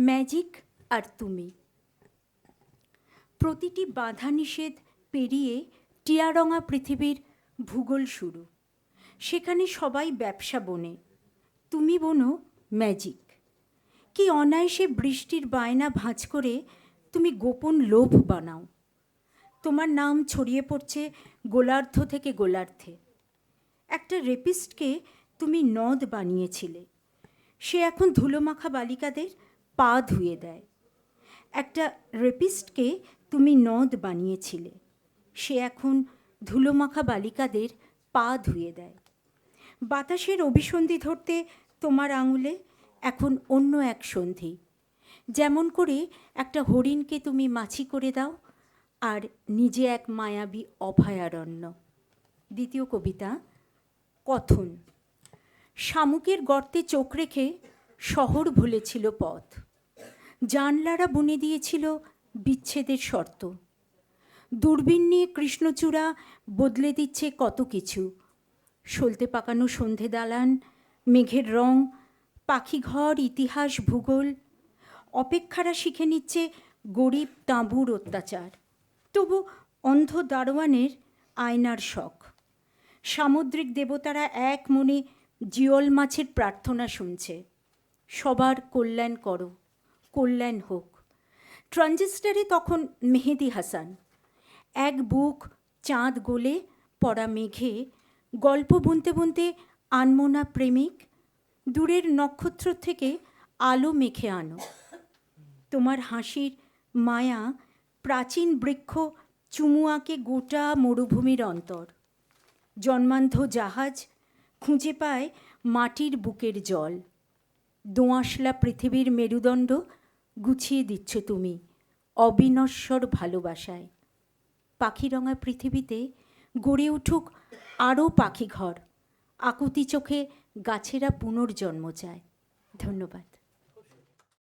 Magic আর তুমি। প্রতিটি বাধা নিষেধ পেরিয়ে টিয়ারঙা পৃথিবীর ভূগোল শুরু। সেখানে সবাই ব্যবসা বনে। তুমি বোনো ম্যাজিক। কি অনায়াসে বৃষ্টির বায়না ভাঁজ করে তুমি গোপন লোভ বানাও। তোমার নাম ছড়িয়ে পড়ছে গোলার্ধ থেকে গোলার্ধে। একটা রেপিস্টকে তুমি নদ বানিয়েছিলে। সে এখন ধুলোমাখা বালিকাদের পা ধুয়ে দেয়। একটা রেপিস্টকে তুমি নদ বানিয়েছিলে। সে এখন ধুলোমাখা বালিকাদের পা ধুয়ে দেয়। বাতাসের অভিসন্ধি ধরতে তোমার আঙুলে এখন অন্য এক সন্ধি। যেমন করে একটা হরিণকে তুমি মাছি করে দাও আর নিজে এক মায়াবী অভয়ারণ্য। দ্বিতীয় কবিতা, কথন। শামুকের গর্তে চোখ রেখে শহর ভুলেছিল পথ। জানলারা বুনে দিয়েছিল বিচ্ছেদের শর্ত। দূরবীন নিয়ে কৃষ্ণচূড়া বদলে দিচ্ছে কত কিছু। সলতে পাকানো সন্ধে দালান, মেঘের রং, পাখিঘর, ইতিহাস, ভূগোল। অপেক্ষারা শিখে নিচ্ছে গরিব তাঁবুর অত্যাচার। তবু অন্ধ দারোয়ানের আয়নার শখ। সামুদ্রিক দেবতারা এক মনে জিওল মাছের প্রার্থনা শুনছে। সবার কল্যাণ করো, কল্যাণ হোক। ট্রানজিস্টারে তখন মেহেদি হাসান। এক বুক চাঁদ গোলে পড়া মেঘে গল্প বুনতে বুনতে আনমোনা প্রেমিক দূরের নক্ষত্র থেকে আলো মেখে আনো। তোমার হাসির মায়া প্রাচীন বৃক্ষ চুমুয়াকে গোটা মরুভূমির অন্তর। জন্মান্ধ জাহাজ খুঁজে পায় মাটির বুকের জল। দোঁয়াশলা পৃথিবীর মেরুদণ্ড গুছিয়ে দিচ্ছ তুমি অবিনশ্বর ভালোবাসায়। পাখিরঙা পৃথিবীতে গড়ে উঠুক আরও পাখিঘর, আকুতি চোখে গাছেরা পুনর্জন্ম চায়। ধন্যবাদ।